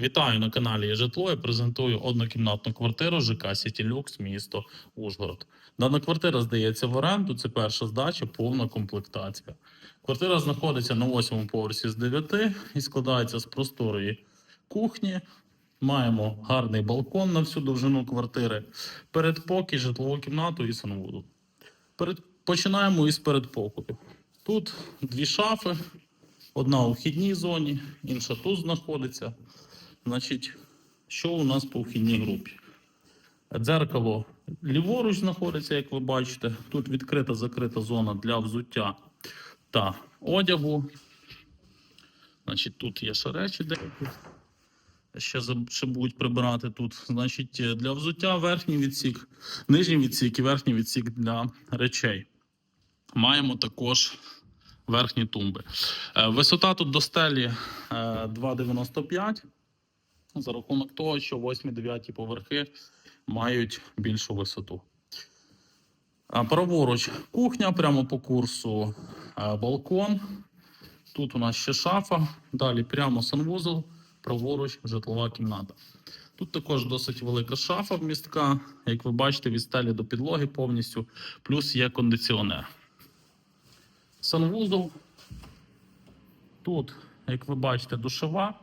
Вітаю на каналі «Є житло. Я презентую однокімнатну квартиру ЖК Сіті Люкс, місто Ужгород. Дана квартира здається в оренду. Це перша здача, повна комплектація. Квартира знаходиться на восьмому поверсі з 9 і складається з просторої кухні. Маємо гарний балкон на всю довжину квартири, передпокій, житлову кімнату і санвуду. Перед... Починаємо із передпокою. Тут дві шафи, одна у вхідній зоні, інша тут знаходиться. Значить, що у нас по вхідній групі? Дзеркало ліворуч знаходиться, як ви бачите. Тут відкрита закрита зона для взуття та одягу. Значить, тут є ще речі деякі. Ще, ще будуть прибирати тут. Значить, е, для взуття верхній відсік, нижній відсік і верхній відсік для речей. Маємо також верхні тумби. Е, Висота тут до стелі е, 2,95 за рахунок того, що 8-9 поверхи мають більшу висоту. Праворуч кухня, прямо по курсу балкон. Тут у нас ще шафа, далі прямо санвузол, праворуч житлова кімната. Тут також досить велика шафа вмістка, як ви бачите, від стелі до підлоги повністю, плюс є кондиціонер. Санвузол. Тут, як ви бачите, душова.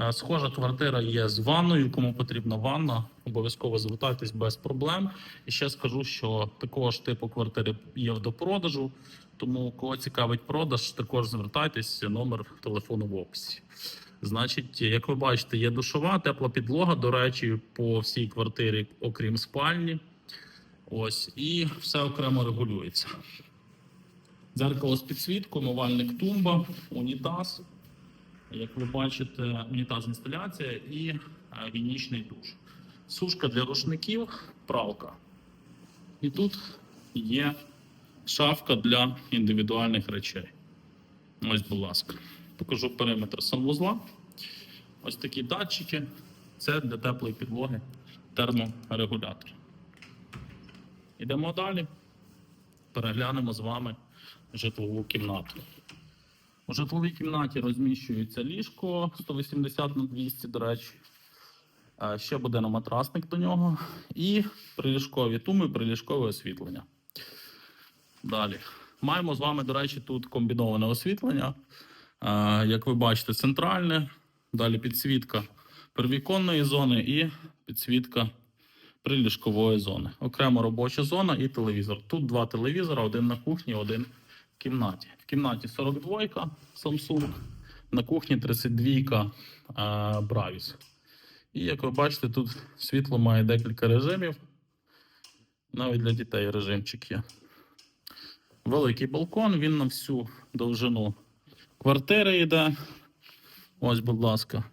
Е, Схожа квартира є з ванною. Кому потрібна ванна, обов'язково звертайтесь без проблем. І ще скажу, що такого ж типу квартири є до продажу. Тому кого цікавить продаж, також звертайтесь. Номер телефону в описі. Значить, як ви бачите, є душова, тепла підлога. До речі, по всій квартирі, окрім спальні. Ось, і все окремо регулюється. Дзеркало з підсвіткою, мивальник тумба, унітаз. Як ви бачите, унітаз інсталяція і е, гігієнічний душ. Сушка для рушників, пралка. І тут є шафка для індивідуальних речей. Ось, будь ласка. Покажу периметр санвузла. Ось такі датчики. Це для теплої підлоги терморегулятор. Йдемо далі. Переглянемо з вами житлову кімнату. У житловій кімнаті розміщується ліжко 180 на 200, до речі. Е, Ще буде на матрасник до нього. І приліжкові туми, приліжкове освітлення. Далі. Маємо з вами, до речі, тут комбіноване освітлення. Е, Як ви бачите, центральне. Далі підсвітка первіконної зони і підсвітка приліжкової зони. Окремо робоча зона і телевізор. Тут два телевізора, один на кухні, один кімнаті. В кімнаті 42 Samsung, на кухні 32 е, Bravis. І як ви бачите, тут світло має декілька режимів. Навіть для дітей режимчик є. Великий балкон, він на всю довжину квартири йде. Ось, будь ласка.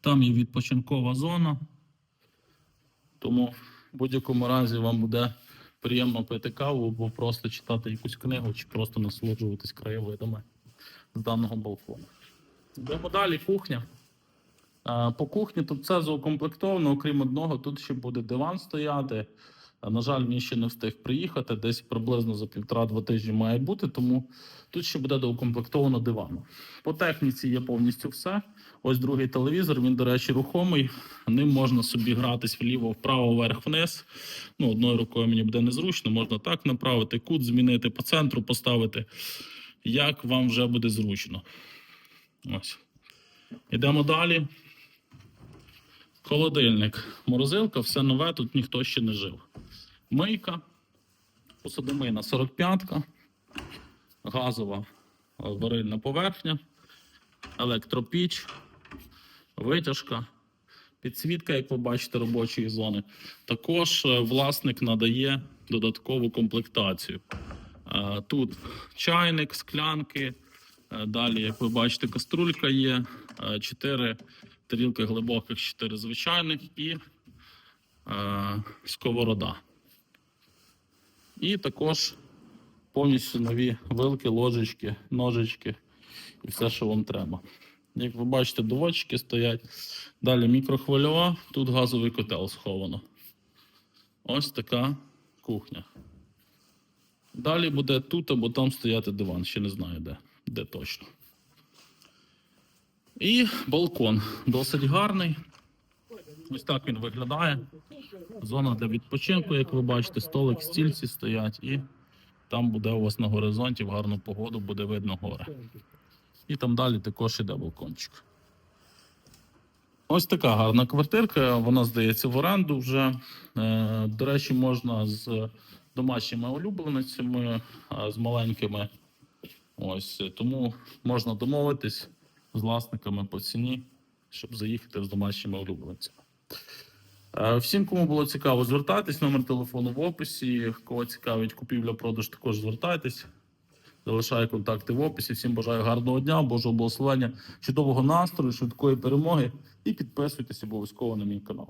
Там є відпочинкова зона. Тому в будь-якому разі вам буде приємно пити каву, або просто читати якусь книгу, чи просто насолоджуватись краєвидами з даного балкону. Йдемо далі, кухня. Е, По кухні тут все заукомплектовано, окрім одного, тут ще буде диван стояти. На жаль, він ще не встиг приїхати. Десь приблизно за півтора-два тижні має бути, тому тут ще буде доукомплектовано дивану. По техніці є повністю все. Ось другий телевізор. Він, до речі, рухомий. Ним можна собі гратись вліво, вправо, вверх, вниз. Ну, одною рукою мені буде незручно. Можна так направити, кут змінити, по центру поставити. Як вам вже буде зручно. Ось. Йдемо далі. Холодильник, морозилка, все нове, тут ніхто ще не жив. Мийка, посудомийна 45-ка, газова варильна поверхня, електропіч, витяжка, підсвітка, як ви бачите, робочої зони. Також е, власник надає додаткову комплектацію. Е, Тут чайник, склянки. е, Далі, як ви бачите, каструлька є, 4 тарілки глибоких, 4 звичайних і сковорода. І також повністю нові вилки, ложечки, ножички і все, що вам треба. Як ви бачите, доводчики стоять. Далі мікрохвильова, тут газовий котел сховано. Ось така кухня. Далі буде тут або там стояти диван, ще не знаю де, де точно. І балкон досить гарний. Ось так він виглядає. Зона для відпочинку, як ви бачите, столик, стільці стоять, і там буде у вас на горизонті в гарну погоду, буде видно гори. І там далі також іде балкончик. Ось така гарна квартирка, вона здається в оренду вже. Е, До речі, можна з домашніми улюбленицями, з маленькими. Ось тому можна домовитись з власниками по ціні, щоб заїхати з домашніми улюбленцями. Е, Всім, кому було цікаво, звертайтесь. Номер телефону в описі. Кого цікавить купівля-продаж, також звертайтесь. Залишаю контакти в описі. Всім бажаю гарного дня, Божого благословення, чудового настрою, швидкої перемоги і підписуйтесь обов'язково на мій канал.